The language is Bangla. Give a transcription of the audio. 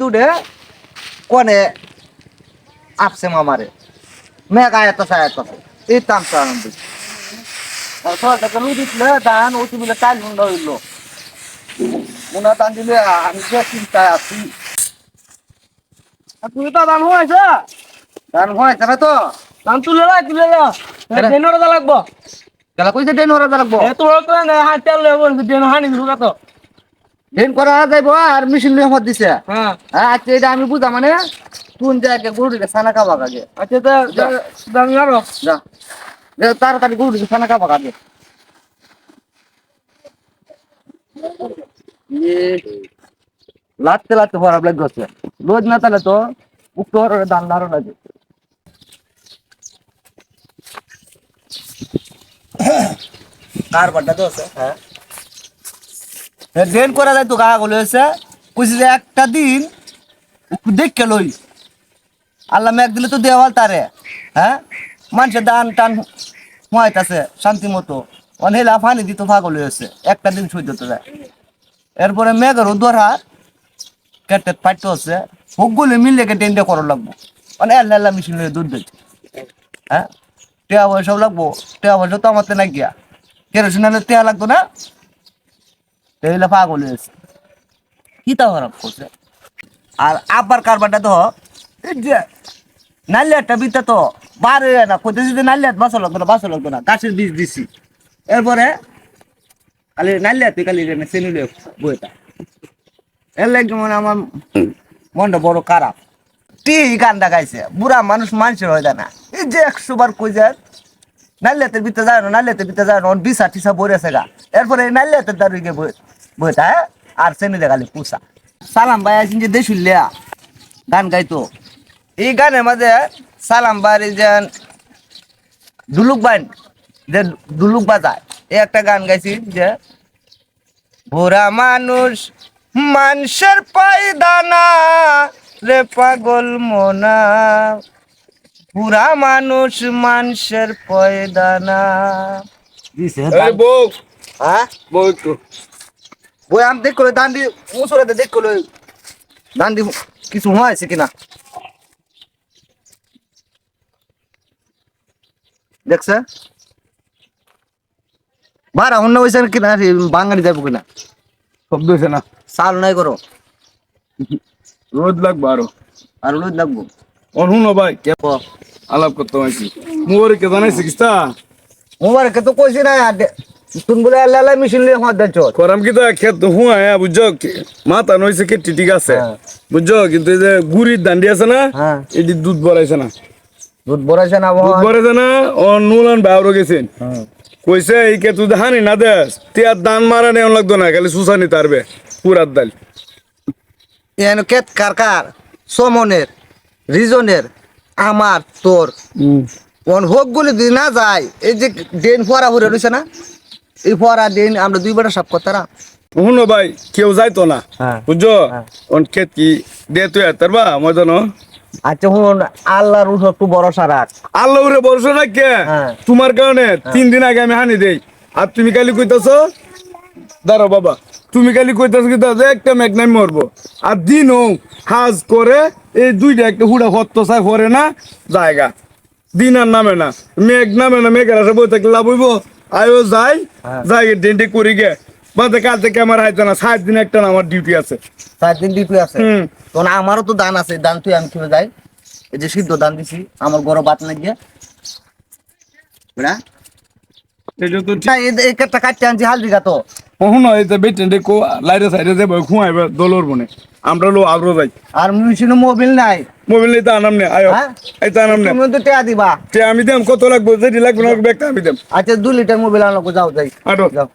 দুডে? কোনে আপসে মামারে। মেঘ আয়াত এই আনন্দ কালু দিতলে দান ওটি মিলে কাল হইল। দান দিলে, আমি যে চিন্তায় আছি। তুমি তো দাম হয়েছে? দান হয়েছে না তো? তুলে লা তুলে লা। আরে। দেন ওরা লাগবো। গেলা কইছে এ না হাত তেল লেবো দেন হানি ঢুকা তো। ডেন করা যাইব আর মেশিন লিয়ে দিছে। হ্যাঁ। হ্যাঁ আচ্ছা এটা আমি বুঝা মানে তুন যাকে গরুটিকে সানা খাওয়া কাগে আচ্ছা তা দাম আরও। যা। তাড়াতাড়ি গরুটিকে সানা খাওয়া কাগে লাটতে লাটতে খারাপ লাগছে। রোজ না তাহলে তো উক্ত দান লাগে কার তো আছে। হ্যাঁ। ড্রেন করা যায় তো গা গুলো হয়েছে কইছে যে একটা দিন দেখকে লই। আল্লাহ মেঘ দিলে তো দেওয়াল তারে হ্যাঁ? মানুষের দান টান হইতাছে শান্তি মতো। অনেলা পানি দিত পাগল হয়েছে একটা দিন সহ্য তো যায়। এরপরে মেঘের ধরা কেটে পাইতে হচ্ছে। হোকগুলো মিলে কেটে ইন্ডিয়া করা লাগবো। মানে আল্লাহ আল্লাহ মেশিন দুধ দিচ্ছে হ্যাঁ? টেয়া পয়সাও লাগবো। টেয়া পয়সা তো আমার তো না গিয়া। কেরোসিন আনলে টেয়া লাগতো না? এইগুলা পাগল হয়েছে কি তা খারাপ করছে? আর আব্বার কারবারটা তো যে নালিয়াটা বিতে তো, বারে না। কোথায় যদি নালিয়াত বাসা লাগতো না, বাসা লাগতো না, গাছের বীজ দিছি। এরপরে খালি নালিয়াতে খালি চেনিলে বইটা। এর লাগে মানে আমার মনটা বড় খারাপ। টি গানটা গাইছে বুড়া মানুষ মানুষের হয় না। এই যে একশো বার কই যায় ভিতরে যায় না ভিতরে যায় না বই আছে গা। এরপরে দাঁড়ি গিয়ে বইটা হ্যাঁ? আর পুষা সালাম ভাই যে গান গাইতো। এই গানের মাঝে সালাম বাড়ি যে দুলুক বান, যে দুলুক বাজায়। এই একটা গান গাইছি যে ভোরা মানুষ মানুষের পায়দানা রে পাগল মোনা। পুরা মানুষ মানুষের পয়দানা। দিছে বউ। হ্যাঁ? বউ একটু। বই আমি দেখ দান দি মুসরে দেখ করে দান দি কিছু হয়েছে কিনা। দেখছে? বারা অন্য হয়েছে কিনা রে, বাঙালি যাব কিনা? শব্দ হয়েছে না। চাল নাই করো। রোদ লাগবো আরও। আর রোদ লাগবো। ওর হুনো ভাই কে ক আলাপ করতে হয়েছি। মোরে কে জানাইছি কিস্তা মোবারকে তো কইছি না তুন বলে আল্লাহ আল্লাহ মিশিন লিয়ে হাত দেছ করাম কি তো? খেত হুয়া হ্যাঁ বুঝছ? কি- মাথা নইছে কেটি ঠিক আছে। হ্যাঁ। বুঝছ? কিন্তু এই যে গুড়ির দান্ডি আছে না হ্যাঁ। এটি দুধ বড়াইছে না। দুধ বড়াইছে না দুধ বড়াইছে না ও নুলান বাউরো গেছেন। হ্যাঁ। কইছে এই কে তুই হানি না দেস তিয়ার দান মারা নেওয়া লাগতো না খালি সুসানি তারবে পুরার দাল। এন কেত কার কার সমনের। রিজনের আমার তোর। কোন হোক গুলি যদি না যায় এই যে ডেন ফোয়ারা ভরে রয়েছে না এই ফোয়ারা ডেন আমরা দুই বেটা সাপ করতাম শুনো ভাই কেউ যাইতো না হ্যাঁ। বুঝছ? হ্যাঁ। অন ক্ষেত কি দে তুই আর তারবা মজা নো আচ্ছা হুন আল্লাহর উপর একটু ভরসা রাখ। আল্লাহ উরে বলছো না কে হ্যাঁ। তোমার কারণে তিন দিন আগে আমি হানি দেই। আর তুমি কালি কইতাছো? দাঁড়াও বাবা। তুমি খালি কইতাছো কি যে একটা মেঘ নামি মরবো। আর দিনও হাজ করে এই দুইটা একটা হুড়া হত্ত চাই পরে না জায়গা। দিন আর নামে না মেঘ নামে না মেঘের আসে বই থাকলে লাভ হইব। আয়ো যাই হ্যাঁ। যাই ডেন্টে করি গে। বাদে কাল থেকে আমার হাইতে না সাত দিন একটা আমার ডিউটি আছে। চার দিন ডিউটি আছে? হুম। তখন আমারও তো দান আছে দান তুই আমি খেয়ে যাই? এই যে সিদ্ধ দান দিছি আমার বড় বাত না গিয়ে? এটা তো এই কাটতে আনছি হালদি তো। কখনো এতে বেটেন দেখো লাইরে সাইডে যাব খুঁয়াইবে দলর বনে। আমরা লো আগ্রহ যাই। আর মেশিনে মোবিল নাই। মোবাইল তা আনাম নে আয়ো হ্যাঁ? এই তা আনাম নে। তুমি তো টেয়া দিবা। তে আমি দাম কত লাগবে যেটি লাগবে না ব্যাগটা আমি দাম আচ্ছা দু লিটার মোবিল আনলো যাও যাই। আটো। যাও।